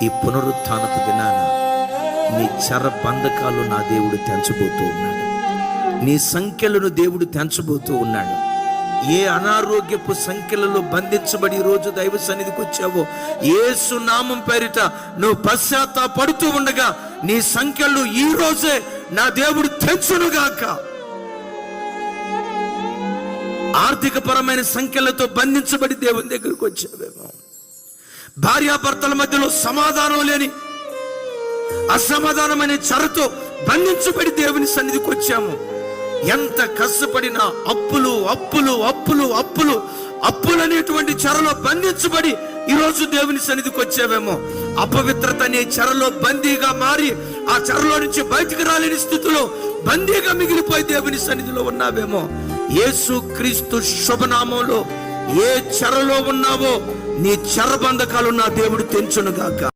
ఈ పునరుత్నపు దినాన నీ చర బంధకాలు నా దేవుడు తెంచబోతూ ఉన్నాడు. నీ సంఖ్యలను దేవుడు తెంచబోతూ ఉన్నాడు. ఏ అనారోగ్యపు సంఖ్యలలో బంధించబడి రోజు దైవ సన్నిధికి వచ్చావో ఏసు నామం పేరిట నువ్వు పశ్చాత్తాపడుతూ ఉండగా నీ సంఖ్యలు ఈ రోజే నా దేవుడు తెంచునుగాక. ఆర్థిక పరమైన సంఖ్యలతో బంధించబడి దేవుని దగ్గరకు వచ్చావేమో. భార్యాభర్తల మధ్యలో సమాధానం లేని అసమాధానమైన చరతో బంధించబడి దేవుని సన్నిధికి వచ్చాము. ఎంత కష్టపడినా అప్పులు అప్పులు అప్పులు అప్పులు అప్పులు అనేటువంటి చెరలో బంధించబడి ఈరోజు దేవుని సన్నిధికి వచ్చావేమో. అపవిత్రత అనే చెరలో బందీగా మారి ఆ చెరలో నుంచి బయటికి రాలేని స్థితిలో బందీగా మిగిలిపోయి దేవుని సన్నిధిలో ఉన్నావేమో. యేసు క్రీస్తు శుభనామంలో ఏ చెరలో ఉన్నావో నీ చెర బంధకాలు నా దేవుడు తెంచునుగాక.